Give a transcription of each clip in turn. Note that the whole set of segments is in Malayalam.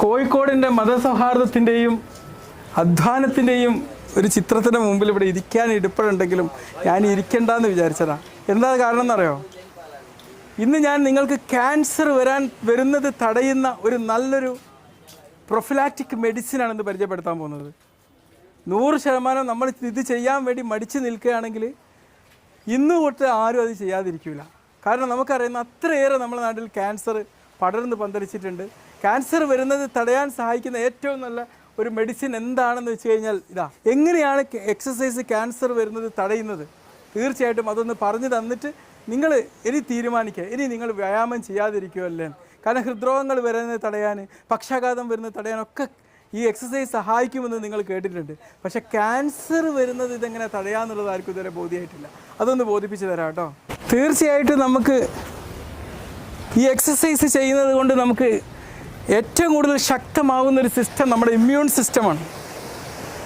കോഴിക്കോടിന്റെ മതസൗഹാർദ്ദത്തിന്റെയും അധ്വാനത്തിന്റെയും ഒരു ചിത്രത്തിന് മുമ്പിൽ ഇവിടെ ഇരിക്കാൻ ഇടുപ്പഴുണ്ടെങ്കിലും ഞാൻ ഇരിക്കണ്ടെന്ന് വിചാരിച്ചതാ. എന്താ കാരണം എന്നറിയോ? ഇന്ന് ഞാൻ നിങ്ങൾക്ക് ക്യാൻസർ വരാൻ വരുന്നത് തടയുന്ന ഒരു നല്ലൊരു പ്രൊഫിലാറ്റിക് മെഡിസിനാണ് മെഡിസിനാണെന്ന് പരിചയപ്പെടുത്താൻ പോകുന്നത്. നൂറ് ശതമാനം നമ്മൾ ഇത് ചെയ്യാൻ വേണ്ടി മടിച്ചു നിൽക്കുകയാണെങ്കിൽ ഇന്ന് തൊട്ട് ആരും അത് ചെയ്യാതിരിക്കില്ല കാരണം നമുക്കറിയുന്ന അത്രയേറെ നമ്മുടെ നാട്ടിൽ ക്യാൻസർ പടർന്ന് പന്തലിച്ചിട്ടുണ്ട്. ക്യാൻസർ വരുന്നത് തടയാൻ സഹായിക്കുന്ന ഏറ്റവും നല്ല ഒരു മെഡിസിൻ എന്താണെന്ന് വെച്ച് കഴിഞ്ഞാൽ ഇതാ എങ്ങനെയാണ് എക്സസൈസ് ക്യാൻസർ വരുന്നത് തടയുന്നത്? തീർച്ചയായിട്ടും അതൊന്ന് പറഞ്ഞു തന്നിട്ട് നിങ്ങൾ ഇനി തീരുമാനിക്കുക. ഇനി നിങ്ങൾ വ്യായാമം ചെയ്യാതിരിക്കുമല്ലേ കാരണം ഹൃദ്രോഗങ്ങൾ വരുന്നത് തടയാൻ പക്ഷാഘാതം വരുന്നത് തടയാനൊക്കെ ഈ എക്സസൈസ് സഹായിക്കുമെന്ന് നിങ്ങൾ കേട്ടിട്ടുണ്ട്. പക്ഷേ ക്യാൻസർ വരുന്നത് ഇതെങ്ങനെ തടയാന്നുള്ളത് ആർക്കും ഇതുവരെ ബോധ്യമായിട്ടില്ല. അതൊന്ന് ബോധിപ്പിച്ച് തരാം കേട്ടോ. തീർച്ചയായിട്ടും നമുക്ക് ഈ എക്സസൈസ് ചെയ്യുന്നത് കൊണ്ട് നമുക്ക് ഏറ്റവും കൂടുതൽ ശക്തമാവുന്ന ഒരു സിസ്റ്റം നമ്മുടെ ഇമ്മ്യൂൺ സിസ്റ്റമാണ്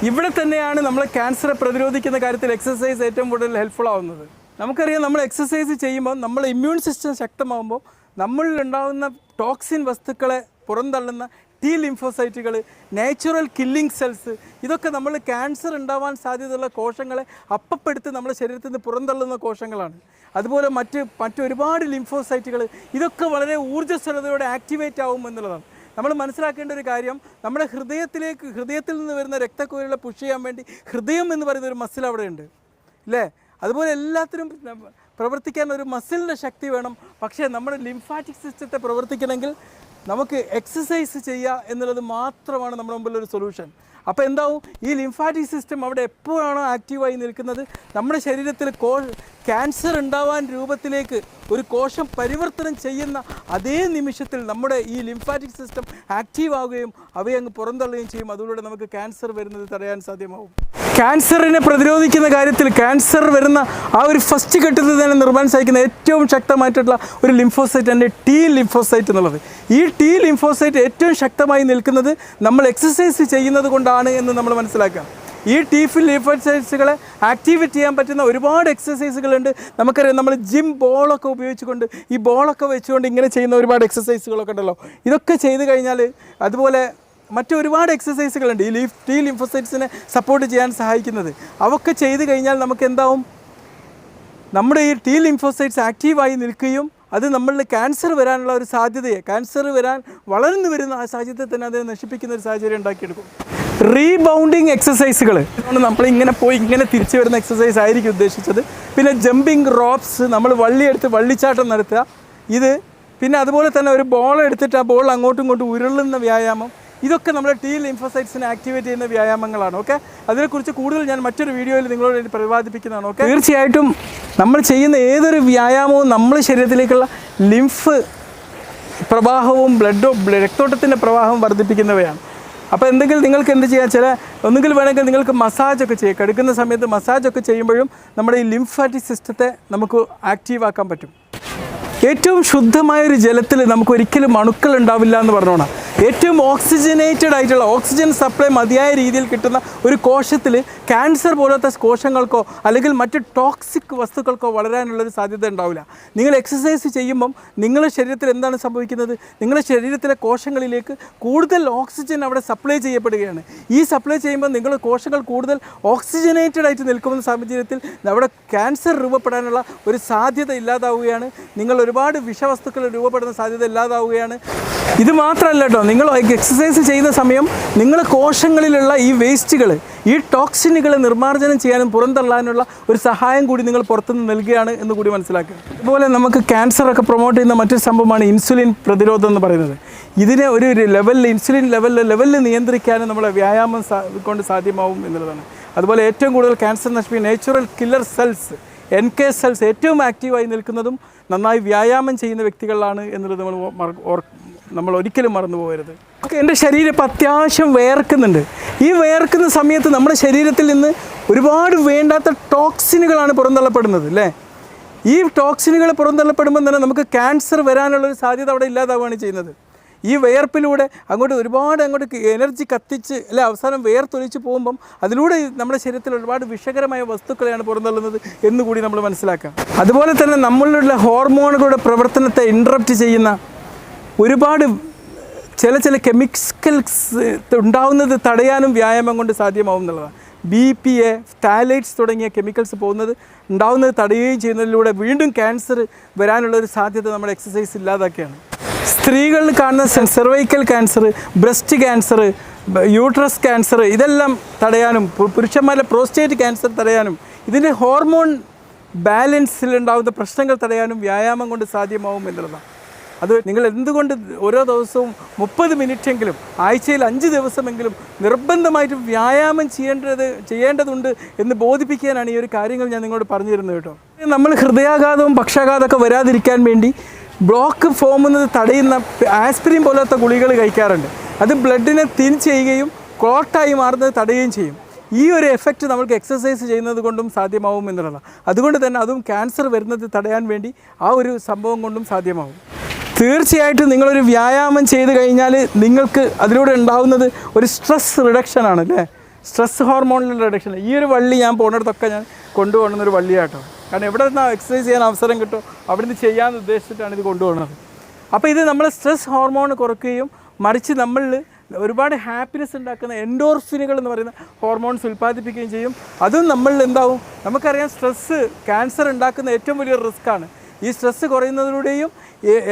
ഇവിടെ തന്നെയാണ് നമ്മൾ ക്യാൻസറെ പ്രതിരോധിക്കുന്ന കാര്യത്തിൽ എക്സസൈസ് ഏറ്റവും കൂടുതൽ ഹെൽപ്ഫുൾ ആവുന്നത്. നമുക്കറിയാം നമ്മൾ എക്സസൈസ് ചെയ്യുമ്പോൾ നമ്മുടെ ഇമ്മ്യൂൺ സിസ്റ്റം ശക്തമാകുമ്പോൾ നമ്മളിൽ ഉണ്ടാകുന്ന ടോക്സിൻ വസ്തുക്കളെ പുറന്തള്ളുന്ന ടി ലിംഫോസൈറ്റുകൾ നാച്ചുറൽ കില്ലിംഗ് സെൽസ് ഇതൊക്കെ നമ്മൾ ക്യാൻസർ ഉണ്ടാവാൻ സാധ്യതയുള്ള കോശങ്ങളെ അപ്പപ്പെടുത്ത് നമ്മുടെ ശരീരത്തിൽ നിന്ന് പുറന്തള്ളുന്ന കോശങ്ങളാണ്. അതുപോലെ മറ്റ് മറ്റൊരുപാട് ലിംഫോസൈറ്റുകൾ ഇതൊക്കെ വളരെ ഊർജസ്വലതയോടെ ആക്ടിവേറ്റ് ആവും എന്നുള്ളതാണ്. നമ്മൾ മനസ്സിലാക്കേണ്ട ഒരു കാര്യം നമ്മുടെ ഹൃദയത്തിലേക്ക് ഹൃദയത്തിൽ നിന്ന് വരുന്ന രക്തക്കുഴലുകളെ പുഷ് ചെയ്യാൻ വേണ്ടി ഹൃദയം എന്ന് പറയുന്ന ഒരു മസിൽ അവിടെയുണ്ട് അല്ലേ അതുപോലെ എല്ലാത്തിനും പ്രവർത്തിക്കാൻ ഒരു മസിലിന്റെ ശക്തി വേണം. പക്ഷേ നമ്മുടെ ലിംഫാറ്റിക് സിസ്റ്റത്തെ പ്രവർത്തിക്കണമെങ്കിൽ നമുക്ക് എക്സസൈസ് ചെയ്യുക എന്നുള്ളത് മാത്രമാണ് നമ്മുടെ മുമ്പിൽ ഒരു സൊല്യൂഷൻ അപ്പോൾ എന്താവും? ഈ ലിംഫാറ്റിക് സിസ്റ്റം അവിടെ എപ്പോഴാണോ ആക്റ്റീവായി നിൽക്കുന്നത്? നമ്മുടെ ശരീരത്തിൽ കോ ക്യാൻസർ ഉണ്ടാവാൻ രൂപത്തിലേക്ക് ഒരു കോശം പരിവർത്തനം ചെയ്യുന്ന അതേ നിമിഷത്തിൽ നമ്മുടെ ഈ ലിംഫാറ്റിക് സിസ്റ്റം ആക്റ്റീവ് ആവുകയും അവയങ്ങ് പുറന്തള്ളുകയും ചെയ്യും. അതിലൂടെ നമുക്ക് ക്യാൻസർ വരുന്നത് തടയാൻ സാധ്യമാവും. ക്യാൻസറിനെ പ്രതിരോധിക്കുന്ന കാര്യത്തിൽ ക്യാൻസർ വരുന്ന ആ ഒരു ഫസ്റ്റ് ഘട്ടത്തിൽ തന്നെ നിർമ്മാൻ സാധിക്കുന്ന ഏറ്റവും ശക്തമായിട്ടുള്ള ഒരു ലിംഫോസൈറ്റ് എന്റെ ടി ലിംഫോസൈറ്റ് എന്നുള്ളത്. ഈ ടി ലിംഫോസൈറ്റ് ഏറ്റവും ശക്തമായി നിൽക്കുന്നത് നമ്മൾ എക്സസൈസ് ചെയ്യുന്നത് കൊണ്ടാണ് എന്ന് നമ്മൾ മനസ്സിലാക്കുക. ഈ ടി ഫിൽ ലിംഫോസൈറ്റ്സുകളെ ആക്ടിവേറ്റ് ചെയ്യാൻ പറ്റുന്ന ഒരുപാട് എക്സസൈസുകളുണ്ട് നമുക്കറിയാം നമ്മൾ ജിം ബോളൊക്കെ ഉപയോഗിച്ചുകൊണ്ട് ഈ ബോളൊക്കെ വെച്ചുകൊണ്ട് ഇങ്ങനെ ചെയ്യുന്ന ഒരുപാട് എക്സസൈസുകളൊക്കെ ഉണ്ടല്ലോ. ഇതൊക്കെ ചെയ്ത് കഴിഞ്ഞാൽ അതുപോലെ മറ്റൊരുപാട് എക്സസൈസുകളുണ്ട് ഈ ലീഫ് ടി ലിംഫോസൈറ്റ്സിനെ സപ്പോർട്ട് ചെയ്യാൻ സഹായിക്കുന്നത്. അവൊക്കെ ചെയ്ത് കഴിഞ്ഞാൽ നമുക്ക് എന്താവും? നമ്മുടെ ഈ ടി ലിംഫോസൈറ്റ്സ് ആക്റ്റീവായി നിൽക്കുകയും അത് നമ്മളിൽ ക്യാൻസർ വരാനുള്ള ഒരു സാധ്യതയെ ക്യാൻസർ വരാൻ വളർന്നു വരുന്ന ആ സാഹചര്യത്തെ തന്നെ അതിനെ നശിപ്പിക്കുന്ന ഒരു സാഹചര്യം ഉണ്ടാക്കിയെടുക്കും. റീബൗണ്ടിങ് എക്സസൈസുകൾ നമ്മൾ ഇങ്ങനെ പോയി ഇങ്ങനെ തിരിച്ചു വരുന്ന എക്സസൈസ് ആയിരിക്കും ഉദ്ദേശിച്ചത്. പിന്നെ ജമ്പിങ് റോപ്സ് നമ്മൾ വള്ളിയെടുത്ത് വള്ളിച്ചാട്ടം നടത്തുക. ഇത് പിന്നെ അതുപോലെ തന്നെ ഒരു ബോൾ എടുത്തിട്ട് ആ ബോൾ അങ്ങോട്ടും ഇങ്ങോട്ടും ഉരുളുന്ന വ്യായാമം. ഇതൊക്കെ നമ്മുടെ ടി ലിംഫോസൈറ്റ്സിനെ ആക്ടിവേറ്റ് ചെയ്യുന്ന വ്യായാമങ്ങളാണ് ഓക്കെ അതിനെക്കുറിച്ച് കൂടുതൽ ഞാൻ മറ്റൊരു വീഡിയോയിൽ നിങ്ങളോട് വേണ്ടി പ്രതിപാദിപ്പിക്കുന്നതാണ് ഓക്കെ തീർച്ചയായിട്ടും നമ്മൾ ചെയ്യുന്ന ഏതൊരു വ്യായാമവും നമ്മുടെ ശരീരത്തിലേക്കുള്ള ലിംഫ് പ്രവാഹവും ബ്ലഡ് രക്തോട്ടത്തിന്റെ പ്രവാഹവും വർദ്ധിപ്പിക്കുന്നവയാണ്. അപ്പോൾ എന്തെങ്കിലും നിങ്ങൾക്ക് എന്ത് ചെയ്യാം ചില ഒന്നുകിൽ വേണമെങ്കിൽ നിങ്ങൾക്ക് മസാജൊക്കെ ചെയ്യാം. കിടക്കുന്ന സമയത്ത് മസാജൊക്കെ ചെയ്യുമ്പോഴും നമ്മുടെ ഈ ലിംഫാറ്റിക് സിസ്റ്റത്തെ നമുക്ക് ആക്റ്റീവാക്കാൻ പറ്റും. ഏറ്റവും ശുദ്ധമായൊരു ജലത്തിൽ നമുക്ക് ഒരിക്കലും അണുക്കൾ ഉണ്ടാവില്ല എന്ന് പറഞ്ഞോണം. ഏറ്റവും ഓക്സിജനേറ്റഡ് ആയിട്ടുള്ള ഓക്സിജൻ സപ്ലൈ മതിയായ രീതിയിൽ കിട്ടുന്ന ഒരു കോശത്തിൽ ക്യാൻസർ പോലത്തെ കോശങ്ങൾക്കോ അല്ലെങ്കിൽ മറ്റ് ടോക്സിക് വസ്തുക്കൾക്കോ വളരാനുള്ളൊരു സാധ്യത ഉണ്ടാവില്ല. നിങ്ങൾ എക്സസൈസ് ചെയ്യുമ്പം നിങ്ങളുടെ ശരീരത്തിൽ എന്താണ് സംഭവിക്കുന്നത്? നിങ്ങളുടെ ശരീരത്തിലെ കോശങ്ങളിലേക്ക് കൂടുതൽ ഓക്സിജൻ അവിടെ സപ്ലൈ ചെയ്യപ്പെടുകയാണ്. ഈ സപ്ലൈ ചെയ്യുമ്പോൾ നിങ്ങൾ കോശങ്ങൾ കൂടുതൽ ഓക്സിജനേറ്റഡ് ആയിട്ട് നിൽക്കുന്ന സാഹചര്യത്തിൽ അവിടെ ക്യാൻസർ രൂപപ്പെടാനുള്ള ഒരു സാധ്യത ഇല്ലാതാവുകയാണ്. നിങ്ങൾ ഒരുപാട് വിഷവസ്തുക്കൾ രൂപപ്പെടുന്ന സാധ്യത ഇല്ലാതാവുകയാണ്. ഇത് മാത്രമല്ല കേട്ടോ നിങ്ങൾ എക്സസൈസ് ചെയ്യുന്ന സമയം നിങ്ങൾ കോശങ്ങളിലുള്ള ഈ വേസ്റ്റുകൾ ഈ ടോക്സിനുകൾ നിർമ്മാർജനം ചെയ്യാനും പുറന്തള്ളാനുള്ള ഒരു സഹായം കൂടി നിങ്ങൾ പുറത്തുനിന്ന് നൽകുകയാണ് എന്ന് കൂടി മനസ്സിലാക്കുക. അതുപോലെ നമുക്ക് ക്യാൻസർ ഒക്കെ പ്രൊമോട്ട് ചെയ്യുന്ന മറ്റൊരു സംഭവമാണ് ഇൻസുലിൻ പ്രതിരോധം എന്ന് പറയുന്നത്. ഇതിനെ ഒരു ലെവലിൽ ഇൻസുലിൻ ലെവലിൽ ലെവലിൽ നിയന്ത്രിക്കാനും നമ്മളെ വ്യായാമം കൊണ്ട് സാധ്യമാവും എന്നുള്ളതാണ്. അതുപോലെ ഏറ്റവും കൂടുതൽ ക്യാൻസർ നശിപ്പിക്കുന്ന natural killer cells N K cells ഏറ്റവും ആക്റ്റീവായി നിൽക്കുന്നതും നന്നായി വ്യായാമം ചെയ്യുന്ന വ്യക്തികളാണ് എന്നുള്ളത് നമ്മൾ ഓർ- നമ്മൾ ഒരിക്കലും മറന്നു പോകരുത്. ഓക്കെ എന്റെ ശരീരം ഇപ്പം അത്യാവശ്യം വേർക്കുന്നുണ്ട്. ഈ വേർക്കുന്ന സമയത്ത് നമ്മുടെ ശരീരത്തിൽ നിന്ന് ഒരുപാട് വേണ്ടാത്ത ടോക്സിനുകളാണ് പുറന്തള്ളപ്പെടുന്നത് അല്ലേ? ഈ ടോക്സിനുകൾ പുറന്തള്ളപ്പെടുമ്പോൾ തന്നെ നമുക്ക് ക്യാൻസർ വരാനുള്ളൊരു സാധ്യത അവിടെ ഇല്ലാതാവുകയാണ് ചെയ്യുന്നത്. ഈ വേർപ്പിലൂടെ അങ്ങോട്ട് ഒരുപാട് അങ്ങോട്ട് എനർജി കത്തിച്ച് അല്ലെ അവസാനം വേർത്തൊലിച്ച് പോകുമ്പം അതിലൂടെ നമ്മുടെ ശരീരത്തിൽ ഒരുപാട് വിഷകരമായ വസ്തുക്കളെയാണ് പുറന്തള്ളുന്നത് എന്നുകൂടി നമ്മൾ മനസ്സിലാക്കാം. അതുപോലെ തന്നെ നമ്മളിലുള്ള ഹോർമോണുകളുടെ പ്രവർത്തനത്തെ ഇൻട്രപ്റ്റ് ചെയ്യുന്ന ഒരുപാട് ചില ചില കെമിക്കൽസ് ഉണ്ടാവുന്നത് തടയാനും വ്യായാമം കൊണ്ട് സാധ്യമാവും എന്നുള്ളതാണ്. ബി പി എ ഫാലൈറ്റ്സ് തുടങ്ങിയ കെമിക്കൽസ് പോകുന്നത് ഉണ്ടാവുന്നത് തടയുകയും ചെയ്യുന്നതിലൂടെ വീണ്ടും ക്യാൻസർ വരാനുള്ള ഒരു സാധ്യത നമ്മുടെ എക്സസൈസ് ഇല്ലാതാക്കിയാണ് സ്ത്രീകളിൽ കാണുന്ന cervical cancer breast cancer uterus cancer ഇതെല്ലാം തടയാനും പുരുഷന്മാരെ പ്രോസ്റ്റേറ്റ് ക്യാൻസർ തടയാനും ഇതിന്റെ ഹോർമോൺ ബാലൻസിലുണ്ടാകുന്ന പ്രശ്നങ്ങൾ തടയാനും വ്യായാമം കൊണ്ട് സാധ്യമാവും എന്നുള്ളതാണ്. അത് നിങ്ങൾ എന്തുകൊണ്ട് ഓരോ ദിവസവും മുപ്പത് മിനിറ്റെങ്കിലും ആഴ്ചയിൽ അഞ്ച് ദിവസമെങ്കിലും നിർബന്ധമായിട്ട് വ്യായാമം ചെയ്യേണ്ടത് ചെയ്യേണ്ടതുണ്ട് എന്ന് ബോധിപ്പിക്കാനാണ് ഈ ഒരു കാര്യങ്ങൾ ഞാൻ നിങ്ങളോട് പറഞ്ഞു തരുന്നത് കേട്ടോ. നമ്മൾ ഹൃദയാഘാതവും പക്ഷാഘാതമൊക്കെ വരാതിരിക്കാൻ വേണ്ടി ബ്ലോക്ക് ഫോമുന്നത് തടയുന്ന ആസ്പിരിൻ പോലത്തെ ഗുളികൾ കഴിക്കാറുണ്ട്. അത് ബ്ലഡിനെ തിൻ ചെയ്യുകയും ക്ലോട്ടായി മാറുന്നത് തടയുകയും ചെയ്യും. ഈ ഒരു എഫക്റ്റ് നമുക്ക് എക്സസൈസ് ചെയ്യുന്നത് കൊണ്ടും സാധ്യമാവും എന്നുള്ളതാണ്. അതുകൊണ്ട് തന്നെ അതും ക്യാൻസർ വരുന്നത് തടയാൻ വേണ്ടി ആ ഒരു സംഭവം കൊണ്ടും സാധ്യമാവും. തീർച്ചയായിട്ടും നിങ്ങളൊരു വ്യായാമം ചെയ്ത് കഴിഞ്ഞാൽ നിങ്ങൾക്ക് അതിലൂടെ ഉണ്ടാകുന്നത് ഒരു സ്ട്രെസ് റിഡക്ഷൻ ആണ് അല്ലേ? സ്ട്രെസ് ഹോർമോണിന്റെ റിഡക്ഷൻ ഈ ഒരു വള്ളി ഞാൻ പോകുന്നിടത്തൊക്കെ ഞാൻ കൊണ്ടുപോകുന്ന ഒരു വള്ളിയാട്ടോ. കാരണം എവിടെ നിന്നാണ് എക്സസൈസ് ചെയ്യാൻ അവസരം കിട്ടും അവിടെ നിന്ന് ചെയ്യാമെന്ന് ഉദ്ദേശിച്ചിട്ടാണ് ഇത് കൊണ്ടുപോകുന്നത്. അപ്പോൾ ഇത് നമ്മൾ സ്ട്രെസ് ഹോർമോൺ കുറയ്ക്കുകയും മറിച്ച് നമ്മളിൽ ഒരുപാട് ഹാപ്പിനെസ് ഉണ്ടാക്കുന്ന എൻഡോർഫിനുകൾ എന്ന് പറയുന്ന ഹോർമോൺസ് ഉൽപ്പാദിപ്പിക്കുകയും ചെയ്യും. അതും നമ്മളിൽ എന്താവും? നമുക്കറിയാം സ്ട്രെസ്സ് ക്യാൻസർ ഉണ്ടാക്കുന്ന ഏറ്റവും വലിയൊരു റിസ്ക്കാണ് ഈ സ്ട്രെസ്സ് കുറയുന്നതിലൂടെയും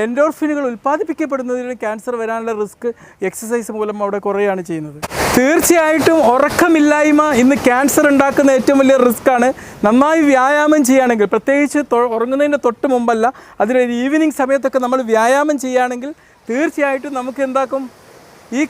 എൻഡോർഫിനുകൾ ഉൽപ്പാദിപ്പിക്കപ്പെടുന്നതിലൂടെ ക്യാൻസർ വരാനുള്ള റിസ്ക് എക്സസൈസ് മൂലം അവിടെ കുറയുകയാണ് ചെയ്യുന്നത്. തീർച്ചയായിട്ടും ഉറക്കമില്ലായ്മ ഇന്ന് ക്യാൻസർ ഉണ്ടാക്കുന്ന ഏറ്റവും വലിയ റിസ്ക്കാണ് നന്നായി വ്യായാമം ചെയ്യുകയാണെങ്കിൽ പ്രത്യേകിച്ച് ഉറങ്ങുന്നതിന്റെ തൊട്ട് മുമ്പല്ല അതിലൊരു ഈവനിങ് സമയത്തൊക്കെ നമ്മൾ വ്യായാമം ചെയ്യുകയാണെങ്കിൽ തീർച്ചയായിട്ടും നമുക്ക് എന്താക്കും? ഈ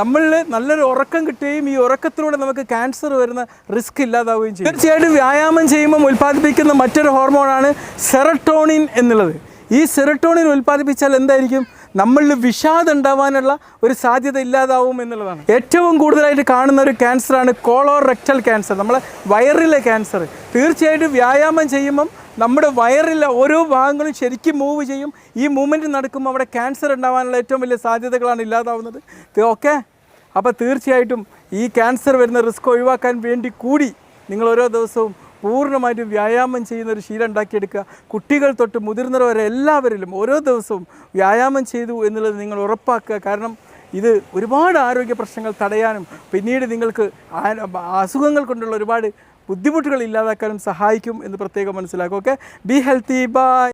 നമ്മളിൽ നല്ലൊരു ഉറക്കം കിട്ടുകയും ഈ ഉറക്കത്തിലൂടെ നമുക്ക് ക്യാൻസർ വരുന്ന റിസ്ക് ഇല്ലാതാവുകയും ചെയ്യും. തീർച്ചയായിട്ടും വ്യായാമം ചെയ്യുമ്പം ഉൽപ്പാദിപ്പിക്കുന്ന മറ്റൊരു ഹോർമോണാണ് സെറട്ടോണിൻ എന്നുള്ളത്. ഈ സെറട്ടോണിൻ ഉൽപ്പാദിപ്പിച്ചാൽ എന്തായിരിക്കും? നമ്മളിൽ വിഷാദം ഉണ്ടാവാനുള്ള ഒരു സാധ്യത ഇല്ലാതാവും എന്നുള്ളതാണ്. ഏറ്റവും കൂടുതലായിട്ട് കാണുന്ന ഒരു ക്യാൻസറാണ് കോളോറെക്ടൽ ക്യാൻസർ നമ്മളെ വയറിലെ ക്യാൻസർ തീർച്ചയായിട്ടും വ്യായാമം ചെയ്യുമ്പം നമ്മുടെ വയറിലെ ഓരോ ഭാഗങ്ങളും ശരിക്കും മൂവ് ചെയ്യും. ഈ മൂവ്മെന്റ് നടക്കുമ്പോൾ അവിടെ ക്യാൻസർ ഉണ്ടാവാനുള്ള ഏറ്റവും വലിയ സാധ്യതകളാണ് ഇല്ലാതാവുന്നത്. ഓക്കെ അപ്പോൾ തീർച്ചയായിട്ടും ഈ ക്യാൻസർ വരുന്ന റിസ്ക് ഒഴിവാക്കാൻ വേണ്ടി കൂടി നിങ്ങൾ ഓരോ ദിവസവും പൂർണമായിട്ടും വ്യായാമം ചെയ്യുന്ന ഒരു ശീലം ഉണ്ടാക്കിയെടുക്കുക. കുട്ടികൾ തൊട്ട് മുതിർന്നവർ വരെ എല്ലാവരിലും ഓരോ ദിവസവും വ്യായാമം ചെയ്തു എന്നുള്ളത് നിങ്ങൾ ഉറപ്പാക്കുക. കാരണം ഇത് ഒരുപാട് ആരോഗ്യ പ്രശ്നങ്ങൾ തടയാനും പിന്നീട് നിങ്ങൾക്ക് അസുഖങ്ങൾ കൊണ്ടുള്ള ഒരുപാട് ബുദ്ധിമുട്ടുകൾ ഇല്ലാതാക്കാനും സഹായിക്കും എന്ന് പ്രത്യേകം മനസ്സിലാക്കും ഓക്കെ ബി ഹെൽത്തി ബൈ